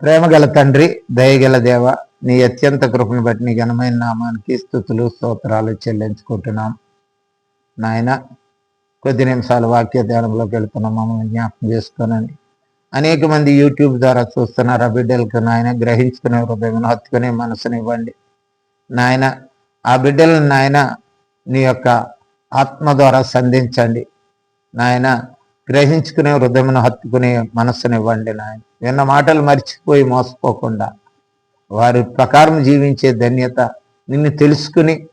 ప్రేమగల తండ్రి దయగల దేవ నీ అత్యంత కృపను బట్టి నీ ఘనమైన నామానికి స్థుతులు స్తోత్రాలు చెల్లించుకుంటున్నాం. నాయన కొద్ది నిమిషాలు వాక్య ధ్యానంలోకి వెళుతున్నాం మమ్మల్ని జ్ఞాపకం చేసుకోనండి. అనేక మంది యూట్యూబ్ ద్వారా చూస్తున్నారు ఆ బిడ్డలకు నాయన గ్రహించుకునే హృదయం హత్తుకునే మనసునివ్వండి నాయన ఆ బిడ్డలను నాయన నీ యొక్క ఆత్మ ద్వారా సంధించండి. నాయన గ్రహించుకునే హృదయమును హత్తుకునే మనస్సునివ్వండి నాయన. విన్న మాటలు మర్చిపోయి మోసపోకుండా వారి ప్రకారం జీవించే ధన్యత నిన్ను తెలుసుకుని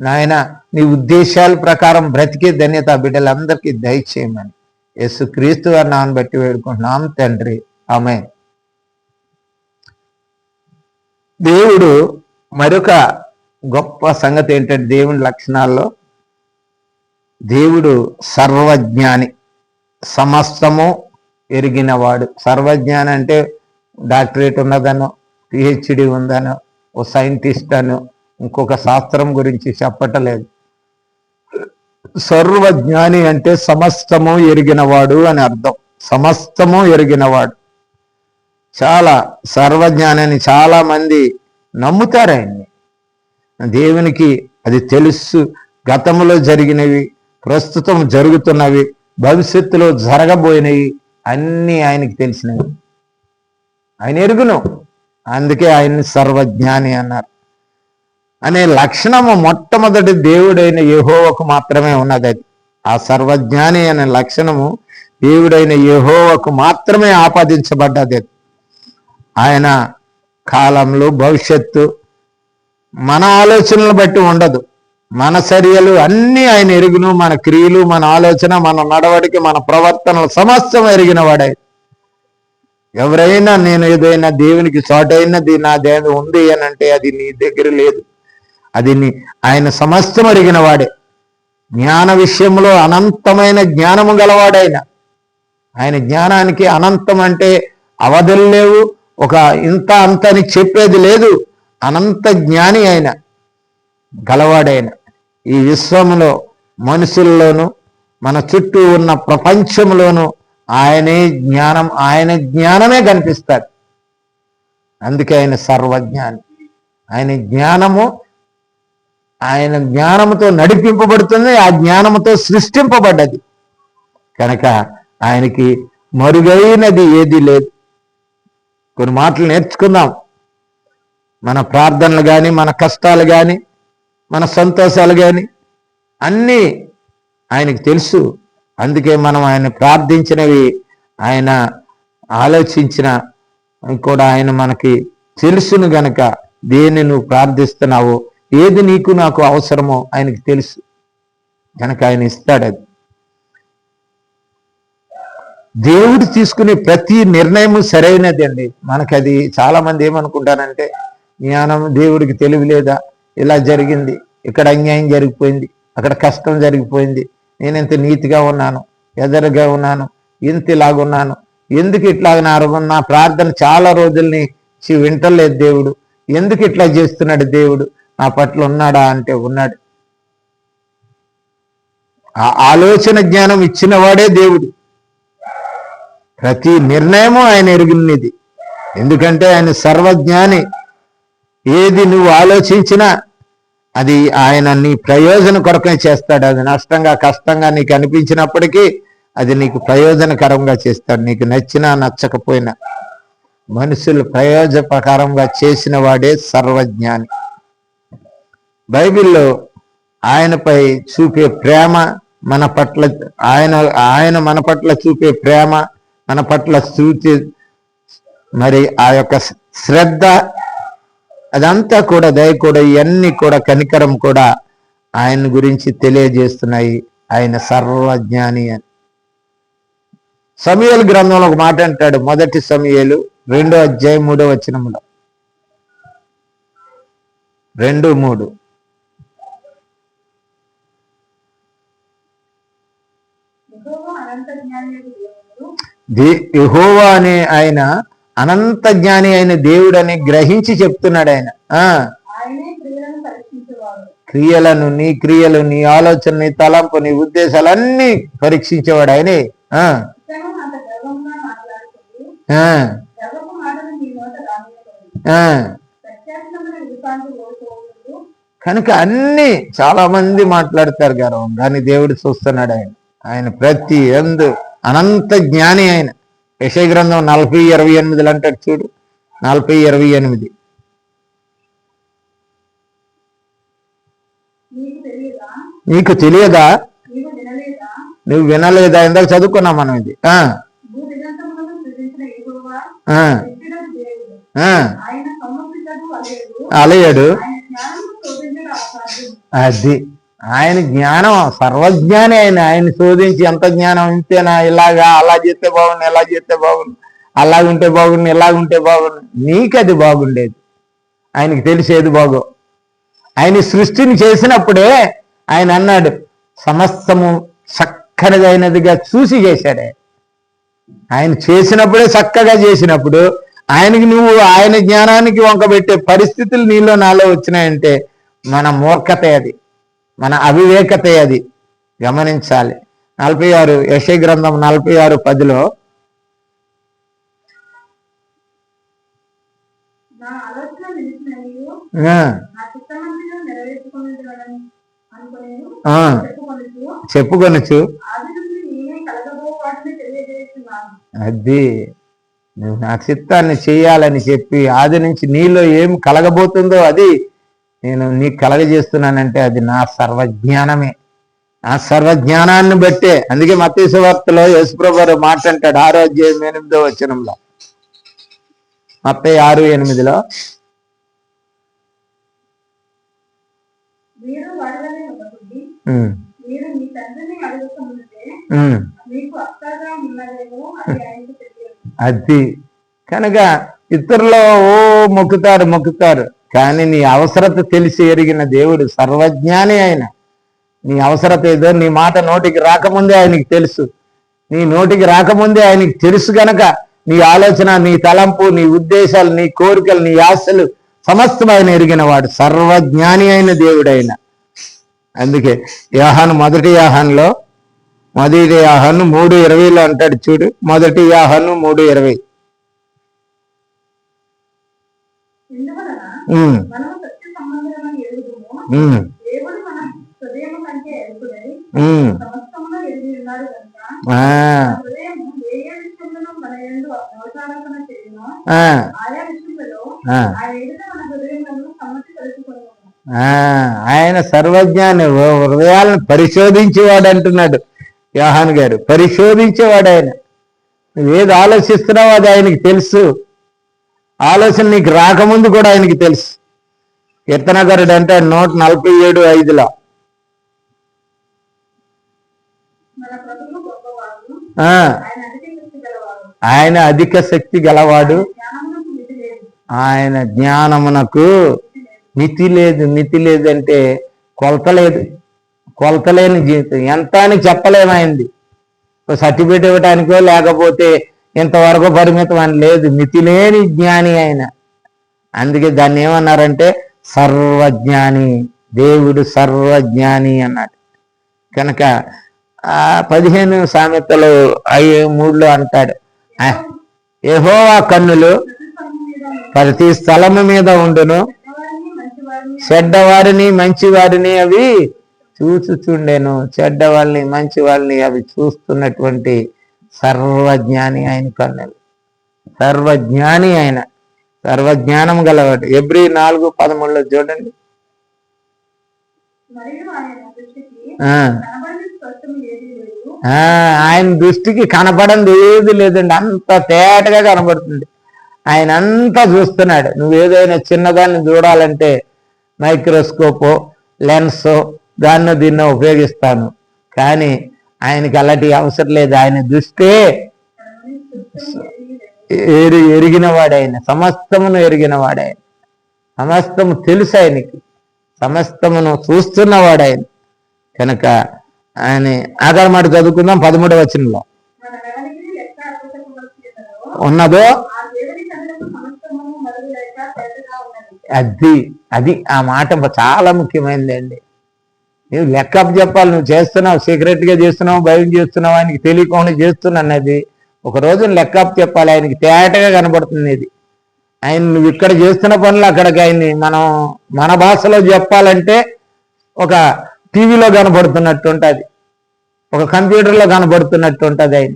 నాయన నీ ఉద్దేశాల ప్రకారం బ్రతికే ధన్యత బిడ్డలందరికీ దయచేయమని. యేసు క్రీస్తు వారి నాన్న బట్టి వేడుకుంటున్నాం తండ్రి. ఆమె దేవుడు మరొక గొప్ప సంగతి ఏంటంటే దేవుని లక్షణాల్లో దేవుడు సర్వజ్ఞాని. సమస్తము ఎరిగినవాడు. సర్వజ్ఞాని అంటే డాక్టరేట్ ఉన్నదనో పిహెచ్డి ఉందనో ఓ సైంటిస్ట్ అనో ఇంకొక శాస్త్రం గురించి చెప్పటలేదు. సర్వజ్ఞాని అంటే సమస్తము ఎరిగినవాడు అని అర్థం. సమస్తము ఎరిగినవాడు. చాలా సర్వజ్ఞానాన్ని చాలా మంది నమ్ముతారు ఆయన్ని దేవునికి అది తెలుసు. గతంలో జరిగినవి ప్రస్తుతం జరుగుతున్నవి. భవిష్యత్తులో జరగబోయినవి అన్నీ ఆయనకి తెలిసినవి. ఆయన ఎరుగును. అందుకే ఆయన్ని సర్వజ్ఞాని అన్నారు. అనే లక్షణము మొట్టమొదటి దేవుడైన యహోవకు మాత్రమే ఉన్నది అది. ఆ సర్వజ్ఞాని అనే లక్షణము దేవుడైన యహోవకు మాత్రమే ఆపాదించబడ్డది ఆయన కాలంలో భవిష్యత్తు మన ఆలోచనలు బట్టి ఉండదు. మన చర్యలు అన్నీ ఆయన ఎరుగును మన క్రియలు మన ఆలోచన మన నడవడికి మన ప్రవర్తనలు సమస్తం ఎరిగిన వాడే. ఎవరైనా నేను ఏదైనా దేవునికి చోటైనది నా దేని ఉంది అని అంటే అది నీ దగ్గర లేదు. అది నీ ఆయన సమస్తం అడిగిన వాడే. జ్ఞాన విషయంలో అనంతమైన జ్ఞానము గలవాడైన. ఆయన జ్ఞానానికి అనంతం అంటే అవధులు లేవు. ఒక ఇంత అంత అని చెప్పేది లేదు. అనంత జ్ఞాని ఆయన. గలవాడైన. ఈ విశ్వంలో మనుషుల్లోనూ మన చుట్టూ ఉన్న ప్రపంచంలోనూ ఆయనే జ్ఞానం ఆయన జ్ఞానమే కనిపిస్తాడు. అందుకే ఆయన సర్వజ్ఞాని. ఆయన జ్ఞానము ఆయన జ్ఞానముతో నడిపింపబడుతుంది ఆ జ్ఞానముతో సృష్టింపబడ్డది. కనుక ఆయనకి మరుగైనది ఏది లేదు. కొన్ని మాటలు నేర్చుకుందాం. మన ప్రార్థనలు కానీ మన కష్టాలు కానీ మన సంతోషాలు కానీ అన్నీ ఆయనకు తెలుసు. అందుకే మనం ఆయన ప్రార్థించినవి ఆయన ఆలోచించిన కూడా ఆయన మనకి తెలుసును గనక దేన్ని నువ్వు ప్రార్థిస్తున్నావో ఏది నీకు నాకు అవసరమో ఆయనకి తెలుసు. కనుక ఆయన ఇస్తాడు అది. దేవుడు తీసుకునే ప్రతి నిర్ణయము సరైనది అండి. మనకి అది చాలా మంది ఏమనుకుంటారంటే జ్ఞానం దేవుడికి తెలివి లేదా? ఇలా జరిగింది. ఇక్కడ అన్యాయం జరిగిపోయింది. అక్కడ కష్టం జరిగిపోయింది. నేను ఇంత నీతిగా ఉన్నాను ఎదరుగా ఉన్నాను ఇంత ఇలాగున్నాను ఎందుకు ఇట్లా నా నా ప్రార్థన చాలా రోజుల్ని చి- వింటలేదు దేవుడు. ఎందుకు ఇట్లా చేస్తున్నాడు దేవుడు? నా పట్ల ఉన్నాడా అంటే ఉన్నాడు. ఆ ఆలోచన జ్ఞానం ఇచ్చిన వాడే దేవుడు. ప్రతి నిర్ణయము ఆయన ఎరుగున్నది ఎందుకంటే ఆయన సర్వజ్ఞాని. ఏది నువ్వు ఆలోచించినా అది ఆయన నీ ప్రయోజన కొరకే చేస్తాడు. అది నష్టంగా కష్టంగా నీకు అనిపించినప్పటికీ అది నీకు ప్రయోజనకరంగా చేస్తాడు. నీకు నచ్చినా నచ్చకపోయినా. మనుషులు ప్రయోజనకరంగా చేసిన వాడే సర్వజ్ఞాని. బైబిల్లో ఆయనపై చూపే ప్రేమ మన పట్ల ఆయన ఆయన మన పట్ల చూపే ప్రేమ మన పట్ల చూచే మరి ఆ యొక్క శ్రద్ధ అదంతా కూడా దయ కూడా ఇవన్నీ కూడా కనికరం కూడా ఆయన గురించి తెలియజేస్తున్నాయి. ఆయన సర్వజ్ఞాని అని. సమయలు గ్రంథంలో ఒక మాట అంటాడు మొదటి సమయలు రెండో అధ్యాయం మూడో వచనములో. రెండు మూడు. యెహోవా అనే ఆయన అనంత జ్ఞాని అయిన దేవుడని గ్రహించి చెప్తున్నాడు ఆయన. క్రియలను నీ క్రియలు నీ ఆలోచన నీ తలంపు నీ ఉద్దేశాలన్నీ పరీక్షించేవాడు ఆయనే. కనుక అన్ని చాలా మంది మాట్లాడతారు గర్వం కానీ దేవుడు చూస్తున్నాడు ఆయన. ఆయన ప్రతి ఎందు అనంత జ్ఞాని ఆయన. యశయ గ్రంథం నలభై ఇరవై ఎనిమిదిలో అంటాడు చూడు. నలభై ఇరవై ఎనిమిది. నీకు తెలియదా? నువ్వు వినలేదా? ఇందాక చదువుకున్నాం మనం ఇది. అలయడు. అది. ఆయన జ్ఞానం సర్వజ్ఞాని ఆయన. ఆయన శోధించి ఎంత జ్ఞానం ఇంతేనా ఇలాగా అలా చేస్తే బాగుండు ఎలా చేస్తే బాగుండు అలాగుంటే బాగుండు ఇలాగుంటే బాగుండు. నీకు అది బాగుండేది. ఆయనకి తెలిసేది బాగో. ఆయన సృష్టిని చేసినప్పుడే ఆయన అన్నాడు సమస్తము చక్కనిదైనదిగా చూసి చేశాడే. ఆయన చేసినప్పుడే చక్కగా చేసినప్పుడు ఆయనకి నువ్వు ఆయన జ్ఞానానికి వంకబెట్టే పరిస్థితులు నీలో నాలో వచ్చినాయంటే మన మూర్ఖతే అది. మన అవివేకతే అది. గమనించాలి. నలభై ఆరు యశ గ్రంథం నలభై ఆరు పదిలో చెప్పుకొనొచ్చు అది. నువ్వు నా చిత్తాన్ని చేయాలని చెప్పి ఆది నుంచి నీలో ఏం కలగబోతుందో అది నేను నీకు కలగజేస్తున్నానంటే అది నా సర్వజ్ఞానమే. నా సర్వజ్ఞానాన్ని బట్టే అందుకే మతీసు వార్తలో యేసుప్రభు మాట అంటాడు ఆరో అధ్యాయం ఎనిమిదో వచనంలో. ముప్పై ఆరు ఎనిమిదిలో అది కనుక ఇతరులు ఓ మొక్కుతారు మొక్కుతారు. కానీ నీ అవసరత తెలిసి ఎరిగిన దేవుడు సర్వజ్ఞాని ఆయన. నీ అవసరత ఏదో నీ మాట నోటికి రాకముందే ఆయనకి తెలుసు. నీ నోటికి రాకముందే ఆయనకి తెలుసు గనక నీ ఆలోచన నీ తలంపు నీ ఉద్దేశాలు నీ కోరికలు నీ ఆశలు సమస్తం ఆయన ఎరిగిన వాడు. సర్వజ్ఞాని అయిన దేవుడైన అందుకే యాహాను మొదటి యాహాన్లో మొదటి యాహాను మూడు ఇరవైలో అంటాడు చూడు. మొదటి యాహాను మూడు ఇరవై ఎందువలన ఉమ్, మనము సత్య సంబంధమైన ఎరుగుము ఉమ్, దేవుడు మన హృదయం కంటే ఎరుగుడై ఉమ్. సమస్తంలో ఎరిగి ఉన్నాడు కనుక ఆ, హృదయం ఏ ఏ విషయంలో మన ఎందు అవతారణ చేయను ఆ, ఆయా విషయంలో ఆ. ఆయన ఎదుట మన హృదయములను సమ్మతి కలుసుకున్నాము ఆ, ఆయన సర్వజ్ఞాని ఓ హృదయాలను పరిశోధించేవాడు అంటున్నాడు యోహాన్ గారు. పరిశోధించేవాడు ఆయన. నువ్వేది ఆలోచిస్తున్నావో అది ఆయనకి తెలుసు. ఆలోచన నీకు రాకముందు కూడా ఆయనకి తెలుసు. కీర్తనగారుడు అంటే నూట నలభై ఏడు ఐదులో. ఆయన అధిక శక్తి గలవాడు. ఆయన జ్ఞానమునకు మితి లేదు. మితి లేదు మితి లేదంటే కొలత లేదు. కొలత లేని జీవితం. ఎంత అని చెప్పలేమైంది సర్టిఫికేట్ ఇవ్వటానికో లేకపోతే ఇంతవరకు పరిమితం అని లేదు. మితిలేని జ్ఞాని ఆయన. అందుకే దాన్ని ఏమన్నారంటే సర్వజ్ఞాని దేవుడు సర్వజ్ఞాని అన్నాడు. కనుక ఆ పదిహేను సామెతలు అయ్యే మూడులో అంటాడు. ఆ, కన్నులు ప్రతి స్థలము మీద ఉండును. చెడ్డవారిని మంచివారిని చెడ్డవారిని మంచివారిని అవి చూచుచుండెను. చెడ్డవాళ్ళని మంచి వాళ్ళని అవి చూస్తున్నటువంటి సర్వజ్ఞాని ఆయన కన్నులు. సర్వజ్ఞాని ఆయన. సర్వజ్ఞానం గలవాడు. ఎబ్రి నాలుగు పదమూడులో చూడండి. దృష్టికి ఆయన దృష్టికి కనపడంది ఏది లేదండి. అంత తేటగా కనబడుతుంది. ఆయన అంతా చూస్తున్నాడు. నువ్వు ఏదైనా చిన్నదాన్ని చూడాలంటే మైక్రోస్కోపో లెన్సో దాన్నో దీన్నో ఉపయోగిస్తాను. కానీ ఆయనకి అలాంటి అవసరం లేదు. ఆయన దృష్టే ఎరి ఎరిగిన వాడాయన సమస్తమును ఎరిగిన వాడాయన సమస్తము తెలుసు ఆయనకి సమస్తమును చూస్తున్నవాడాయన కనుక ఆయన ఆధార మాట చదువుకుందాం పదమూడవ వచనంలో. ఉన్నదో? అది అది ఆ మాట చాలా ముఖ్యమైనదండి. నువ్వు లెక్క చెప్పాలి నువ్వు చేస్తున్నావు సీక్రెట్గా చేస్తున్నావు భయం చేస్తున్నావు ఆయనకి తెలియకుండా చేస్తున్నా అన్నది. ఒక రోజు లెక్క చెప్పాలి ఆయనకి తేటగా కనబడుతుంది ఇది. ఆయన నువ్వు ఇక్కడ చేస్తున్న పనులు అక్కడికి ఆయన్ని మనం మన భాషలో చెప్పాలంటే ఒక టీవీలో కనబడుతున్నట్టు ఉంటుంది. ఒక కంప్యూటర్లో కనబడుతున్నట్టు ఉంటుంది ఆయన.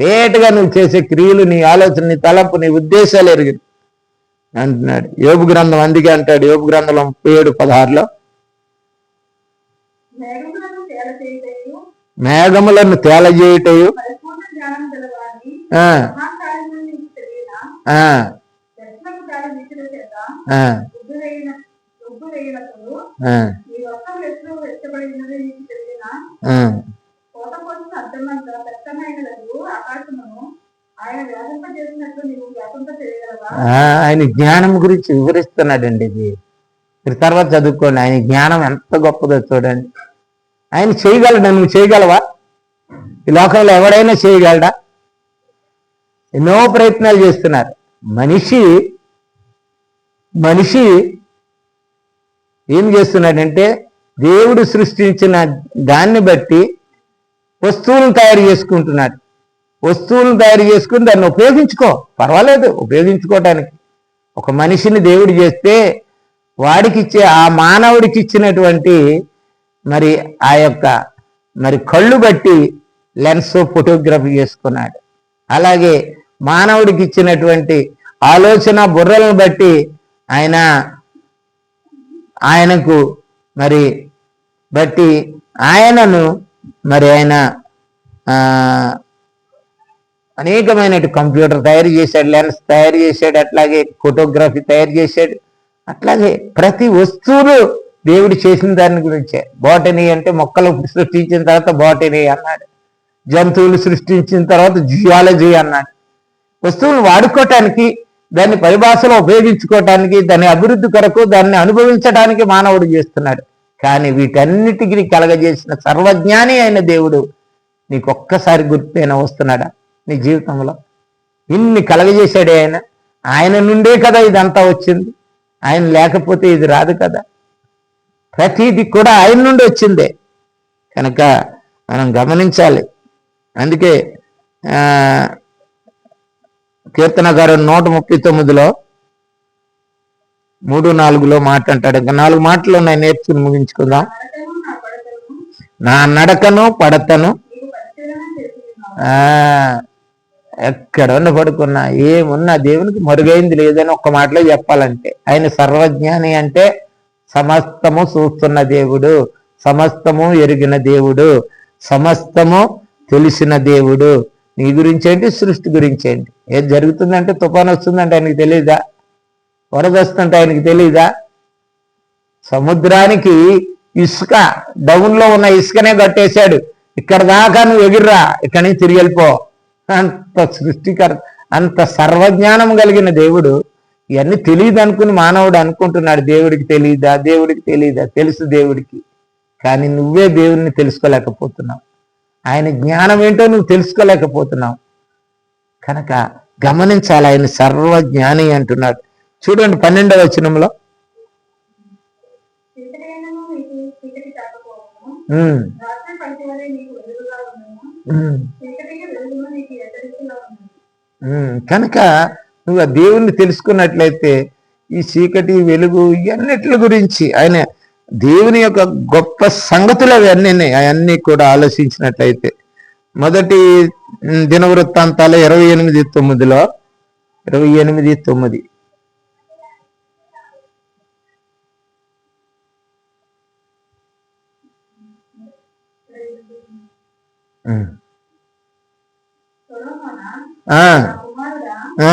తేటగా నువ్వు చేసే క్రియలు నీ ఆలోచన నీ తలంపు నీ ఉద్దేశాలు ఎరిగి అంటున్నాడు. యోగు గ్రంథం అందుకే అంటాడు యోగు గ్రంథం ముప్పై ఏడు పదహారులో మేఘములను తేలజేయుటయు. ఆయన జ్ఞానం గురించి వివరిస్తున్నాడండి ఇది. మీరు తర్వాత చదువుకోండి. ఆయన జ్ఞానం ఎంత గొప్పదో చూడండి. ఆయన చేయగలడా? నువ్వు చేయగలవా? ఈ లోకంలో ఎవడైనా చేయగలడా? ఎన్నో ప్రయత్నాలు చేస్తున్నారు. మనిషి మనిషి ఏం చేస్తున్నాడంటే దేవుడు సృష్టించిన దాన్ని బట్టి వస్తువులను తయారు చేసుకుంటున్నాడు. వస్తువులను తయారు చేసుకుని దాన్ని ఉపయోగించుకో. పర్వాలేదు ఉపయోగించుకోవటానికి. ఒక మనిషిని దేవుడు చేస్తే వాడికి ఇచ్చే ఆ మానవుడికి ఇచ్చినటువంటి మరి ఆ యొక్క మరి కళ్ళు బట్టి లెన్స్ ఫోటోగ్రఫీ చేసుకున్నాడు. అలాగే మానవుడికి ఇచ్చినటువంటి ఆలోచన బుర్రలను బట్టి ఆయన ఆయనకు మరి బట్టి ఆయనను మరి ఆయన అనేకమైన కంప్యూటర్ తయారు చేశాడు లెన్స్ తయారు చేశాడు అట్లాగే ఫోటోగ్రఫీ తయారు చేశాడు. అట్లాగే ప్రతి వస్తువును దేవుడు చేసిన దాని గురించే. బాటనీ అంటే మొక్కలు సృష్టించిన తర్వాత బాటనీ అన్నాడు. జంతువులు సృష్టించిన తర్వాత జియాలజీ అన్నాడు. వస్తువులు వాడుకోవటానికి దాన్ని పరిభాషలో ఉపయోగించుకోవటానికి దాని అభివృద్ధి కొరకు దాన్ని అనుభవించడానికి మానవుడు చేస్తున్నాడు. కానీ వీటన్నిటికీ కలగజేసిన సర్వజ్ఞాని అయిన దేవుడు నీకు ఒక్కసారి గుర్తైన వస్తున్నాడా? నీ జీవితంలో. ఇన్ని కలగజేశాడే ఆయన. ఆయన నుండే కదా ఇదంతా వచ్చింది. ఆయన లేకపోతే ఇది రాదు కదా. ప్రతిది కూడా ఆయన నుండి వచ్చిందే. కనుక మనం గమనించాలి. అందుకే కీర్తన గారు నూట ముప్పై తొమ్మిదిలో మూడు నాలుగులో మాట అంటాడు. ఇంకా నాలుగు మాటలు ఉన్నాయి నేర్చుకుని ముగించుకుందాం. నా నడకను పడతను ఆ ఎక్కడ ఉన్న పడుకున్నా ఏమున్నా దేవునికి మరుగైంది లేదని ఒక్క మాటలో చెప్పాలంటే ఆయన సర్వజ్ఞాని అంటే సమస్తము చూస్తున్న దేవుడు సమస్తము ఎరిగిన దేవుడు సమస్తము తెలిసిన దేవుడు. నీ గురించేంటి? సృష్టి గురించేంటి? ఏది జరుగుతుందంటే తుఫాన్ వస్తుందంటే ఆయనకి తెలియదా వరద వస్తుంటే ఆయనకి తెలియదా సముద్రానికి ఇసుక డౌన్లో ఉన్న ఇసుకనే కట్టేశాడు. ఇక్కడ దాకా నువ్వు ఎగిర్రా ఇక్కడి నుంచి తిరిగి వెళ్ళిపో. అంత సృష్టికర్ అంత సర్వజ్ఞానం కలిగిన దేవుడు ఇవన్నీ తెలియదు అనుకుని మానవుడు అనుకుంటున్నాడు దేవుడికి తెలియదా దేవుడికి తెలియదా? తెలుసు దేవుడికి. కానీ నువ్వే దేవుడిని తెలుసుకోలేకపోతున్నావు. ఆయన జ్ఞానం ఏంటో నువ్వు తెలుసుకోలేకపోతున్నావు. కనుక గమనించాలి ఆయన సర్వజ్ఞాని అంటున్నాడు. చూడండి పన్నెండవ వచనంలో. కనుక నువ్వు ఆ దేవుణ్ణి తెలుసుకున్నట్లయితే ఈ చీకటి వెలుగు ఇవన్నిటి గురించి ఆయన దేవుని యొక్క గొప్ప సంగతులు అవన్నీ అవన్నీ కూడా ఆలోచించినట్లయితే. మొదటి దినవృత్తాంతాల ఇరవై ఎనిమిది తొమ్మిదిలో ఇరవై ఎనిమిది తొమ్మిది. ఆ,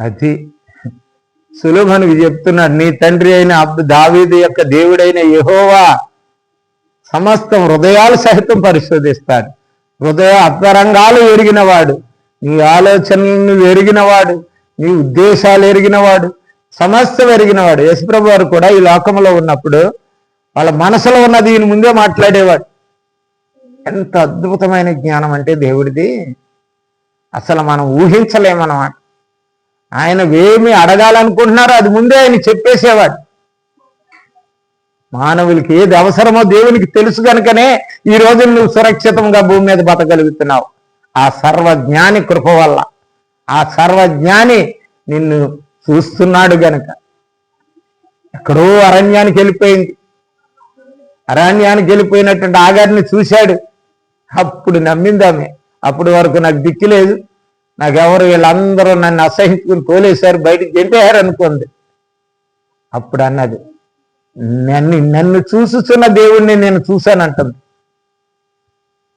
అది సులభనికి చెప్తున్నాడు నీ తండ్రి అయిన దావీదు యొక్క దేవుడైన యెహోవా సమస్తం హృదయాలు సహితం పరిశోధిస్తాడు. హృదయ అంతరంగాలు ఎరిగినవాడు. నీ ఆలోచనలను ఎరిగినవాడు. నీ ఉద్దేశాలు ఎరిగినవాడు. సమస్తం ఎరిగినవాడు. యశప్రభు వారు కూడా ఈ లోకంలో ఉన్నప్పుడు వాళ్ళ మనసులో ఉన్నది ఈయన ముందే మాట్లాడేవాడు. ఎంత అద్భుతమైన జ్ఞానం అంటే దేవుడిది. అసలు మనం ఊహించలేమన్నమాట. ఆయన ఏమి అడగాలనుకుంటున్నారో అది ముందే ఆయన చెప్పేసేవాడు. మానవులకి ఏది అవసరమో దేవునికి తెలుసు కనుకనే ఈ రోజు నువ్వు సురక్షితంగా భూమి మీద బతగలుగుతున్నావు ఆ సర్వజ్ఞాని కృప వల్ల. ఆ సర్వజ్ఞాని నిన్ను చూస్తున్నాడు గనక. ఎక్కడో అరణ్యానికి వెళ్ళిపోయింది. అరణ్యానికి వెళ్ళిపోయినటువంటి ఆగారిని చూశాడు. అప్పుడు నమ్మిందామే అప్పటి అప్పుడు వరకు నాకు దిక్కు లేదు. నాకెవరు వీళ్ళందరూ నన్ను అసహించుకుని తోలేశారు బయటికి గెంటేశారు అనుకుంది. అప్పుడు అన్నది నన్ను నన్ను చూసుచున్న దేవుణ్ణి నేను చూశానంటుంది.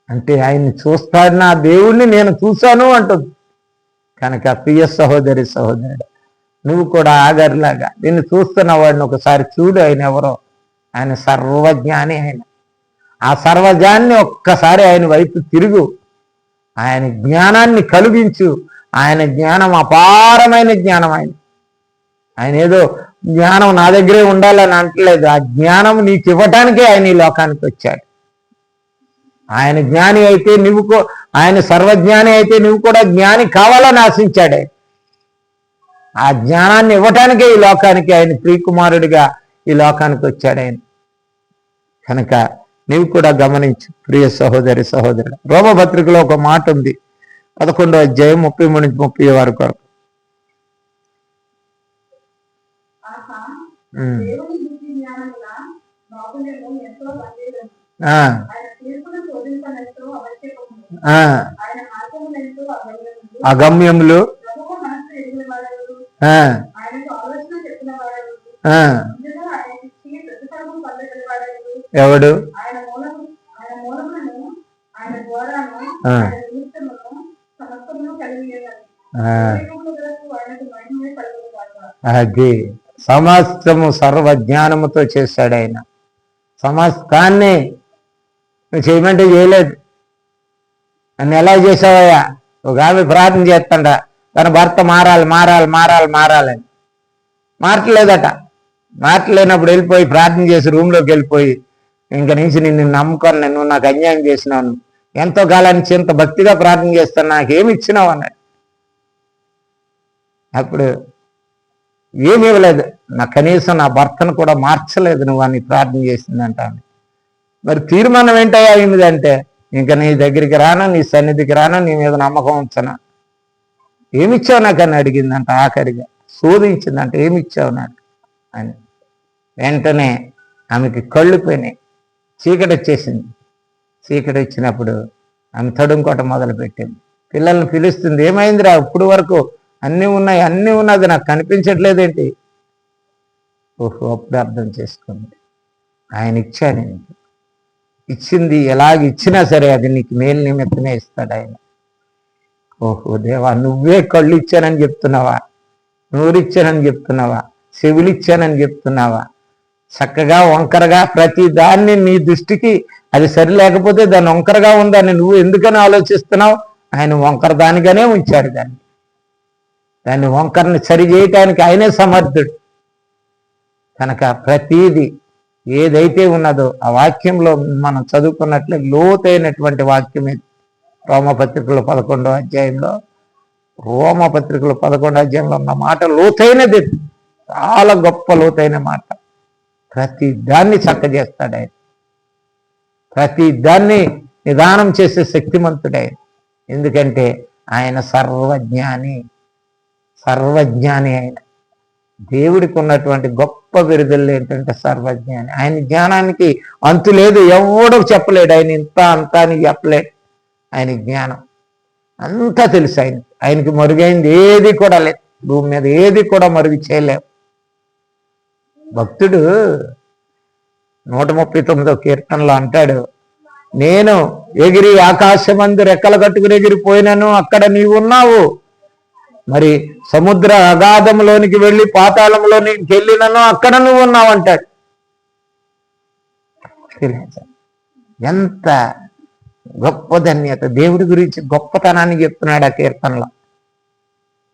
అంటే ఆయన్ని చూస్తాడిన ఆ దేవుణ్ణి నేను చూశాను అంటుంది. కనుక ప్రియ సహోదరి సహోదరుడు నువ్వు కూడా ఆగర్లాగా నిన్ను చూస్తున్న వాడిని ఒకసారి చూడు ఆయన ఎవరో. ఆయన సర్వజ్ఞాని ఆయన. ఆ సర్వజ్ఞాన్ని ఒక్కసారి ఆయన వైపు తిరుగు. ఆయన జ్ఞానాన్ని కలిగించు. ఆయన జ్ఞానం అపారమైన జ్ఞానం ఆయన. ఆయన ఏదో జ్ఞానం నా దగ్గరే ఉండాలని అంటలేదు. ఆ జ్ఞానం నీకు ఇవ్వటానికే ఆయన ఈ లోకానికి వచ్చాడు. ఆయన జ్ఞాని అయితే నువ్వు ఆయన సర్వజ్ఞాని అయితే నువ్వు కూడా జ్ఞాని కావాలని ఆశించాడే. ఆ జ్ఞానాన్ని ఇవ్వటానికే ఈ లోకానికి ఆయన ప్రియకుమారుడిగా ఈ లోకానికి వచ్చాడు ఆయన. కనుక నీవు కూడా గమనించు ప్రియ సహోదరి సహోదరుడు. రోమపత్రికలో ఒక మాట ఉంది. పదకొండో అధ్యాయం ముప్పై మూడు నుంచి ముప్పై వరకు ఆహా ఉమ్. గాక అది సమస్తము సర్వజ్ఞానముతో చేశాడు ఆయన. సమస్తాన్ని నువ్వు చేయమంటే చేయలేదు. నన్ను ఎలా చేసావయ్యా ఒక ఆమె ప్రార్థన చేస్తాడ. తన భర్త మారాలి మారాలి మారాలి మారాలని మారట్లేదట. మారట్లేనప్పుడు వెళ్ళిపోయి ప్రార్థన చేసి రూమ్లోకి వెళ్ళిపోయి ఇంక నుంచి నిన్ను నమ్ముకొని నువ్వు నాకు అన్యాయం చేసినాను ఎంతో కాలానికి ఎంత భక్తిగా ప్రార్థన చేస్తాను నాకు ఏమి ఇచ్చినావు అన్నాడు. అప్పుడు ఏమి ఇవ్వలేదు. నా కనీసం నా భర్తను కూడా మార్చలేదు నువ్వు అని ప్రార్థన చేసిందంట మరి తీర్మానం ఏంటయ్యా అయిందంటే ఇంకా నీ దగ్గరికి రానా నీ సన్నిధికి రానా నీ మీద నమ్మకం ఉంచనా? ఏమిచ్చావు నాకు అని అడిగిందంట ఆఖరిగా. శోధించిందంట ఏమిచ్చావు నాకు అని. వెంటనే ఆమెకి కళ్ళు పోయినాయి. చీకటి వచ్చేసింది. చీకటి వచ్చినప్పుడు ఆమె తడుంకోట మొదలుపెట్టింది. పిల్లల్ని పిలుస్తుంది ఏమైందిరా? ఇప్పుడు వరకు అన్నీ ఉన్నాయి అన్నీ ఉన్నది నాకు కనిపించట్లేదేంటి? ఓహో అప్పుడు అర్థం చేసుకుంది. ఆయన ఇచ్చాను ఇచ్చింది ఎలాగ ఇచ్చినా సరే అది నీకు మేలు నిమిత్తమే ఇస్తాడు ఆయన. ఓహో దేవా నువ్వే కళ్ళు ఇచ్చానని చెప్తున్నావా? నోరిచ్చానని చెప్తున్నావా? చెవులు ఇచ్చానని చెప్తున్నావా? చక్కగా వంకరగా ప్రతి దాన్ని నీ దృష్టికి అది సరి లేకపోతే దాన్ని వంకరగా ఉందని నువ్వు ఎందుకని ఆలోచిస్తున్నావు? ఆయన వంకర దానిగానే ఉంచాడు దాన్ని. దాన్ని వంకరని సరి చేయటానికి ఆయనే సమర్థుడు. కనుక ప్రతీది ఏదైతే ఉన్నదో ఆ వాక్యంలో మనం చదువుకున్నట్లే లోతైనటువంటి వాక్యం ఇది. రోమపత్రికలు పదకొండో అధ్యాయంలో రోమపత్రికలు పదకొండో అధ్యాయంలో ఉన్న మాట లోతైనది. చాలా గొప్ప లోతైన మాట. ప్రతి దాన్ని చక్క చేస్తాడు ఆయన ప్రతి దాన్ని నిదానం చేసే శక్తిమంతుడే ఎందుకంటే ఆయన సర్వజ్ఞాని సర్వజ్ఞాని ఆయన. దేవుడికి ఉన్నటువంటి గొప్ప బిరుదులు ఏంటంటే సర్వజ్ఞాని. ఆయన జ్ఞానానికి అంతు లేదు ఎవడో చెప్పలేడు. ఆయన ఇంత అంత అని చెప్పలేడు. ఆయన జ్ఞానం అంతా తెలుసు ఆయన ఆయనకి మరుగైంది ఏది కూడా లేదు. భూమి మీద ఏది కూడా మరుగు చేయలేము భక్తుడు నూట ముప్పై తొమ్మిదో కీర్తనలో అంటాడు నేను ఎగిరి ఆకాశమందు రెక్కలు కట్టుకుని ఎగిరిపోయినాను అక్కడ నీవు ఉన్నావు. మరి సముద్ర అగాధంలోనికి వెళ్ళి పాతాళంలోనికి వెళ్ళినను అక్కడ నువ్వు ఉన్నావు అంటాడు. ఎంత గొప్ప ధన్యత దేవుడి గురించి గొప్పతనాన్ని చెప్తున్నాడు ఆ కీర్తనలో.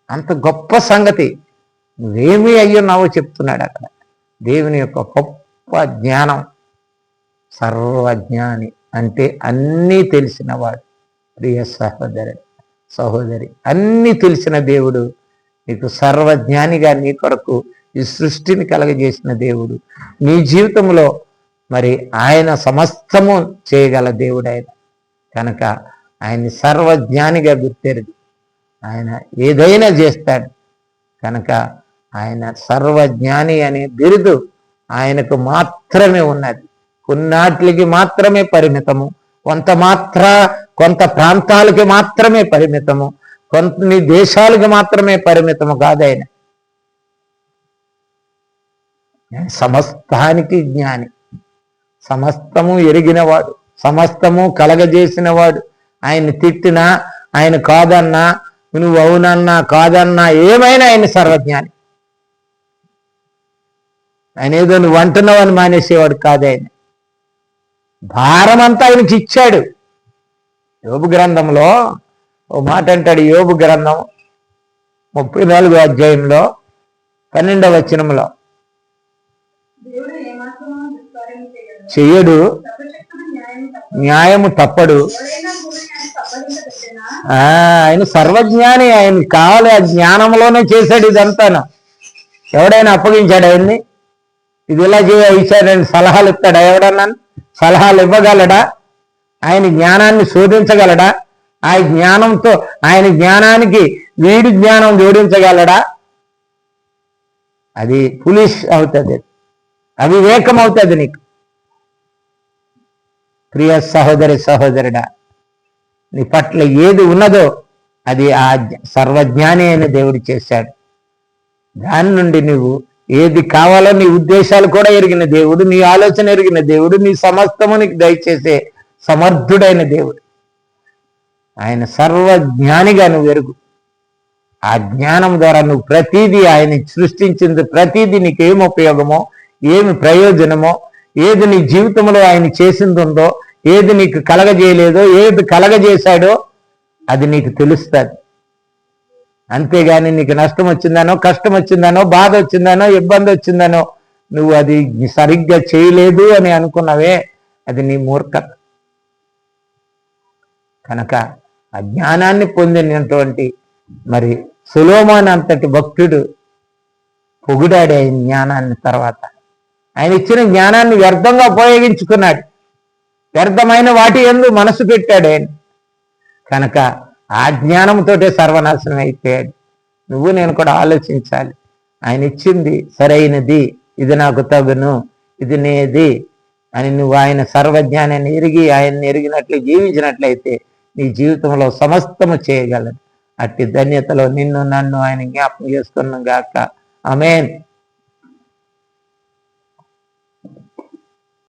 అంత గొప్ప సంగతి. నువ్వేమీ అయ్యున్నావో చెప్తున్నాడు అక్కడ. దేవుని యొక్క గొప్ప జ్ఞానం సర్వజ్ఞాని అంటే అన్నీ తెలిసినవాడు ప్రియ సహోదరి సహోదరి అన్నీ తెలిసిన దేవుడు. నీకు సర్వజ్ఞానిగా నీ కొరకు ఈ సృష్టిని కలగజేసిన దేవుడు. నీ జీవితంలో మరి ఆయన సమస్తము చేయగల దేవుడు ఆయన. కనుక ఆయన్ని సర్వజ్ఞానిగా గుర్తెరదు ఆయన ఏదైనా చేస్తాడు. కనుక ఆయన సర్వజ్ఞాని అనే బిరుదు ఆయనకు మాత్రమే ఉన్నది. కొన్నాట్లకి మాత్రమే పరిమితము కొంత మాత్ర కొంత ప్రాంతాలకి మాత్రమే పరిమితము కొన్ని దేశాలకి మాత్రమే పరిమితము కాదైన సమస్తానికి జ్ఞాని. సమస్తము ఎరిగినవాడు సమస్తము కలగజేసినవాడు. ఆయన తిట్టినా ఆయన కాదన్నా నువ్వు అవునన్నా కాదన్నా ఏమైనా ఆయన సర్వజ్ఞాని. ఆయన ఏదో నువ్వు అంటున్నావు అని మానేసేవాడు కాదు ఆయన. భారం అంతా ఆయనకి ఇచ్చాడు. యోబు గ్రంథంలో ఓ మాట అంటాడు యోబు గ్రంథం ముప్పై నాలుగో అధ్యాయంలో పన్నెండవ వచనంలో. చేయడు చెయ్యడు న్యాయము తప్పడు. ఆ, ఆయన సర్వజ్ఞాని ఆయన కావాలి ఆ జ్ఞానంలోనే చేశాడు ఇదంతాను. ఎవడైనా అప్పగించాడు ఆయన్ని? ఇది ఇలా చేయ ఇచ్చాడని సలహాలు ఇస్తాడా? ఎవడన్నా? సలహాలు ఇవ్వగలడా? ఆయన జ్ఞానాన్ని శోధించగలడా? ఆ జ్ఞానంతో ఆయన జ్ఞానానికి వీడి జ్ఞానం జోడించగలడా? అది పులిష్ అవుతుంది. అవివేకం అవుతుంది నీకు. ప్రియ సహోదరి సహోదరుడా నీ పట్ల ఏది ఉన్నదో అది ఆ సర్వజ్ఞాని అయిన దేవుడు చేశాడు. దాని నుండి నువ్వు ఏది కావాలో నీ ఉద్దేశాలు కూడా ఎరిగిన దేవుడు నీ ఆలోచన ఎరిగిన దేవుడు నీ సమస్తము నీకు దయచేసే సమర్థుడైన దేవుడు. ఆయన సర్వజ్ఞానిగా నువ్వు ఎరుగు. ఆ జ్ఞానం ద్వారా నువ్వు ప్రతిదీ ఆయన సృష్టించింది ప్రతిదీ నీకు ఏమి ఉపయోగమో ఏమి ప్రయోజనమో ఏది నీ జీవితంలో ఆయన చేసింది ఉందో ఏది నీకు కలగజేయలేదో ఏది కలగజేశాడో అది నీకు తెలుస్తుంది. అంతేగాని నీకు నష్టం వచ్చిందనో కష్టం వచ్చిందనో బాధ వచ్చిందనో ఇబ్బంది వచ్చిందనో నువ్వు అది సరిగ్గా చేయలేదు అని అనుకున్నవే అది నీ మూర్ఖత. కనుక ఆ జ్ఞానాన్ని పొందినటువంటి మరి సులోమాన్ అంతటి భక్తుడు పొగిడాడు ఆయన జ్ఞానాన్ని తర్వాత. ఆయన ఇచ్చిన జ్ఞానాన్ని వ్యర్థంగా ఉపయోగించుకున్నాడు. వ్యర్థమైన వాటి ఎందు మనసు పెట్టాడు ఆయన. కనుక ఆ జ్ఞానంతోటే సర్వనాశనం అయిపోయాడు. నువ్వు నేను కూడా ఆలోచించాలి. ఆయన ఇచ్చింది సరైనది. ఇది నాకు తగును. ఇది నేది అని నువ్వు ఆయన సర్వజ్ఞానాన్ని ఎరిగి ఆయన్ని ఎరిగినట్లు జీవించినట్లయితే నీ జీవితంలో సమస్తము చేయగలడు అట్టి ధన్యతలో నిన్ను నన్ను ఆయన జ్ఞాపకం చేసుకున్నాం గాక. అమేన్